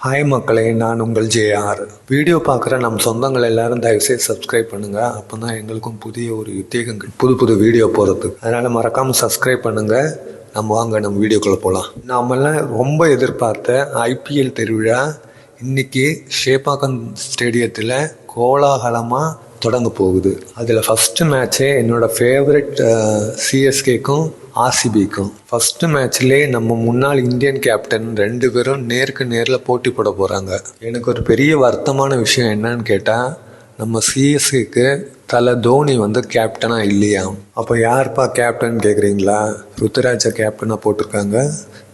Hi மக்களே நான் உங்கள் ஜேஆர். வீடியோ பார்க்குற நம் சொந்தங்கள் எல்லாரும் தயவுசெய்து சப்ஸ்கிரைப் பண்ணுங்கள் அப்போ தான் எங்களுக்கும் புதிய ஒரு உத்தேகங்கள் புது புது வீடியோ போகிறதுக்கு அதனால் மறக்காமல் சப்ஸ்கிரைப் பண்ணுங்கள் நம்ம வாங்க நம்ம வீடியோக்குள்ளே போகலாம் நாமெல்லாம் ரொம்ப எதிர்பார்த்த ஐபிஎல் திருவிழா. இன்னைக்கு ஷேப்பாக்கம் ஸ்டேடியத்தில் கோலாகலமாக தொடங்க போகுது. அதில் ஃபஸ்ட்டு மேட்ச்சே என்னோடய ஃபேவரட் சிஎஸ்கேக்கும் ஆர்சிபிக்கும் ஃபஸ்ட்டு மேட்ச்லேயே நம்ம முன்னாள் இந்தியன் கேப்டன் ரெண்டு பேரும் நேருக்கு நேரில் போட்டி போட போகிறாங்க எனக்கு ஒரு பெரிய வருத்தமான விஷயம் என்னன்னு கேட்டால் நம்ம சிஎஸ்கேக்கு தலை தோனி வந்து கேப்டனாக இல்லையா? அப்போ யார்ப்பா கேப்டன் கேட்குறீங்களா ருத்துராஜா கேப்டனாக போட்டிருக்காங்க.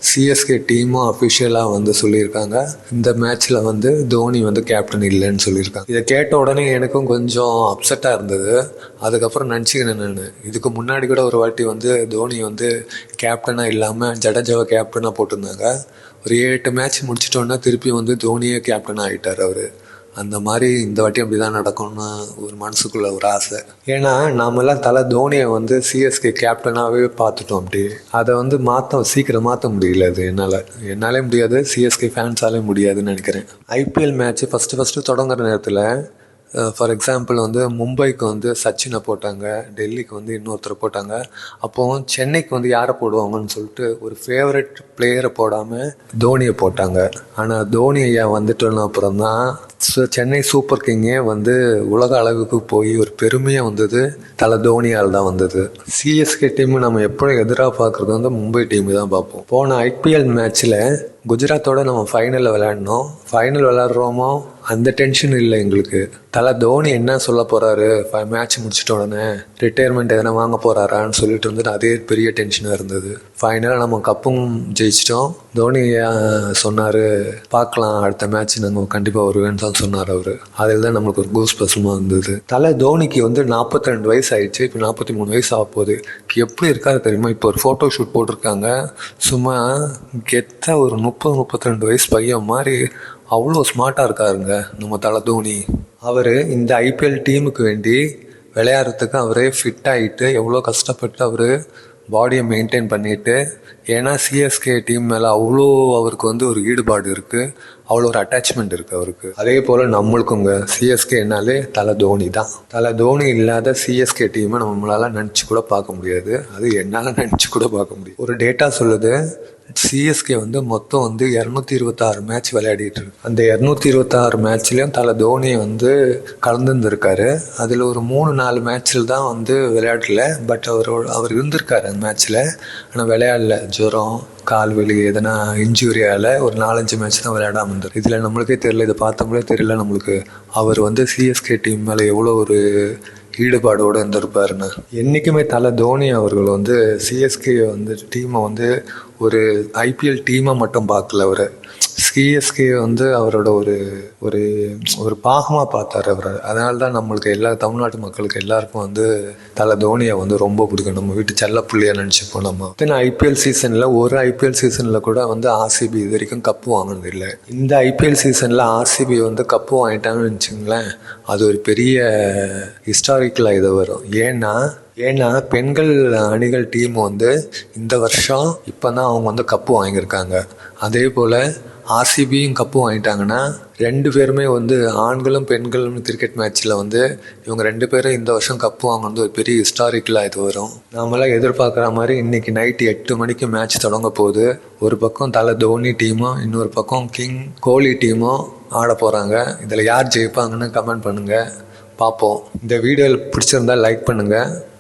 சிஎஸ்கே டீமும் அஃபிஷியலாக வந்து சொல்லியிருக்காங்க. இந்த மேட்ச்சில் வந்து தோனி வந்து கேப்டன் இல்லைன்னு சொல்லியிருக்காங்க. இதை கேட்ட உடனே எனக்கும் கொஞ்சம் அப்செட்டாக இருந்தது. அதுக்கப்புறம் நினச்சிக்கினேன் நான். இதுக்கு முன்னாடி கூட ஒரு வாட்டி வந்து தோனி வந்து கேப்டனாக இல்லாமல் ஜடேஜாவை கேப்டனாக போட்டிருந்தாங்க. ஒரு எட்டு மேட்ச் முடிச்சிட்டோன்னா திருப்பி வந்து தோனியே கேப்டன் ஆகிட்டார் அவர். அந்த மாதிரி இந்த வாட்டி அப்படி தான் நடக்கும்னு ஒரு மனசுக்குள்ள ஒரு ஆசை. ஏன்னா நாமெல்லாம் தலை தோனியை வந்து சிஎஸ்கே கேப்டனாகவே பார்த்துட்டோம் அப்படி. அதை வந்து மாற்ற சீக்கிரம் மாற்ற முடியல அது என்னால். என்னாலே முடியாது சிஎஸ்கே ஃபேன்ஸாலே முடியாதுன்னு நினைக்கிறேன். ஐபிஎல் மேட்ச்சு ஃபஸ்ட்டு ஃபஸ்ட்டு தொடங்குற நேரத்தில் ஃபார் எக்ஸாம்பிள் வந்து மும்பைக்கு வந்து சச்சினை போட்டாங்க டெல்லிக்கு வந்து இன்னொருத்தரை போட்டாங்க. அப்போது சென்னைக்கு வந்து யாரை போடுவாங்கன்னு சொல்லிட்டு ஒரு ஃபேவரட் பிளேயரை போடாமல் தோனியை போட்டாங்க. ஆனால் தோனி ஐயா வந்துட்டோன்னு அப்புறம் தான் சென்னை சூப்பர் கிங்கே வந்து உலக அளவுக்கு போய் ஒரு பெருமையாக வந்தது தலை தோனியால் தான் வந்தது. சிஎஸ்கே டீம் நம்ம எப்போயும் எதிராக பார்க்குறது வந்து மும்பை டீம் தான் பார்ப்போம். போன ஐபிஎல் மேட்ச்சில் குஜராத்தோட நம்ம ஃபைனலில் விளையாடினோம். ஃபைனல் விளையாடுறோமோ அந்த டென்ஷன் இல்லை எங்களுக்கு. தலை தோனி என்ன சொல்ல போகிறாரு ஃபைவ் மேட்ச் முடிச்சிட்ட உடனே ரிட்டையர்மெண்ட் எதனா வாங்க போகிறாரான்னு சொல்லிட்டு வந்துட்டு அதே பெரிய டென்ஷனாக இருந்தது. ஃபைனலாக நம்ம கப்பும் ஜெயிச்சிட்டோம். தோனி சொன்னார் பார்க்கலாம் அடுத்த மேட்ச் நாங்கள் கண்டிப்பாக வருவேன்னு தான் சொன்னார் அவர். அதில் தான் நம்மளுக்கு ஒரு கூஸ் பசுமாக இருந்தது. தலை தோனிக்கு வந்து நாற்பத்தி ரெண்டு வயசு ஆயிடுச்சு. இப்போ நாற்பத்தி மூணு வயசு ஆக போகுது. எப்படி இருக்காரு தெரியுமா? இப்போ ஒரு ஃபோட்டோ ஷூட் போட்டிருக்காங்க. சும்மா கெத்தாக ஒரு முப்பது முப்பத்தி ரெண்டு வயசு பையன் மாதிரி அவ்வளோ ஸ்மார்ட்டாக இருக்காருங்க நம்ம தலை தோனி. அவர் இந்த ஐபிஎல் டீமுக்கு வேண்டி விளையாடுறதுக்கு அவரே ஃபிட் ஆகிட்டு எவ்வளோ கஷ்டப்பட்டு அவர் பாடியை மெயின்டைன் பண்ணிட்டு ஏன்னா சிஎஸ்கே டீம் மேலே அவ்வளோ அவருக்கு வந்து ஒரு ஈடுபாடு இருக்குது அவ்வளோ ஒரு அட்டாச்மெண்ட் இருக்குது அவருக்கு. அதே போல் நம்மளுக்குங்க சிஎஸ்கேனாலே தலை தோனி தான். தலை தோனி இல்லாத சிஎஸ்கே டீமை நம்மளால் நினச்சி கூட பார்க்க முடியாது. அது என்னால் நினச்சி கூட பார்க்க முடியும். ஒரு டேட்டா சொல்லுது சிஎஸ்கே வந்து மொத்தம் வந்து இரநூத்தி இருபத்தாறு மேட்ச் விளையாடிட்டு இருக்கு. அந்த இரநூத்தி இருபத்தாறு மேட்ச்லேயும் தலை தோனியை வந்து கலந்துருந்துருக்காரு. அதில் ஒரு மூணு நாலு மேட்ச்சில் தான் வந்து விளையாடல. பட் அவர் அவர் இருந்திருக்காரு அந்த மேட்ச்சில் ஆனால் விளையாடல. ஜுரம் கால்வலி எதனா இன்ஜுரியால் ஒரு நாலஞ்சு மேட்ச் தான் விளையாடாமல் இருந்தார் இதில் நம்மளுக்கே தெரியல. இதை பார்த்தோம்லே தெரியல நம்மளுக்கு. அவர் வந்து சிஎஸ்கே டீம் மேலே எவ்வளோ ஒரு ஈடுபாடோடு இருந்திருப்பாருன்னு. என்றைக்குமே தலை தோனி அவர்கள் வந்து சிஎஸ்கே வந்து டீமை வந்து ஒரு ஐபிஎல் டீமை மட்டும் பார்க்கல அவர். சிஎஸ்கே வந்து அவரோட ஒரு ஒரு ஒரு பாகமாக பார்த்தார் அவர். அதனால தான் நம்மளுக்கு எல்லா தமிழ்நாட்டு மக்களுக்கு எல்லாருக்கும் வந்து தலை தோனியை வந்து ரொம்ப பிடிக்கும். நம்ம வீட்டு செல்ல பிள்ளையாக நினச்சிப்போம் நம்ம. தென் ஐபிஎல் சீசனில் ஒரு ஐபிஎல் சீசனில் கூட வந்து ஆர்சிபி இது வரைக்கும் கப்பு வாங்கினது இல்லை. இந்த ஐபிஎல் சீசனில் ஆர்சிபி வந்து கப்பு வாங்கிட்டாங்கன்னு வச்சுங்களேன் அது ஒரு பெரிய ஹிஸ்டாரிக்கலாக இது வரும். ஏன்னா ஏன்னா பெண்கள் அணிகள் டீம் வந்து இந்த வருஷம் இப்போ தான் அவங்க வந்து கப்பு வாங்கியிருக்காங்க. அதே போல் ஆர்சிபியும் கப்பு வாங்கிட்டாங்கன்னா ரெண்டு பேருமே வந்து ஆண்களும் பெண்களும் கிரிக்கெட் மேட்ச்சில் வந்து இவங்க ரெண்டு பேரும் இந்த வருஷம் கப்பு வாங்கினது ஒரு பெரிய ஹிஸ்டாரிக்கலாக இது வரும். நாமெல்லாம் எதிர்பார்க்குற மாதிரி இன்றைக்கி நைட்டு எட்டு மணிக்கு மேட்ச் தொடங்க போகுது. ஒரு பக்கம் தலை தோனி டீமும் இன்னொரு பக்கம் கிங் கோலி டீமும் ஆட போகிறாங்க இதில் யார் ஜெயிப்பாங்கன்னு கமெண்ட் பண்ணுங்கள் பார்ப்போம். இந்த வீடியோ பிடிச்சிருந்தா லைக் பண்ணுங்கள்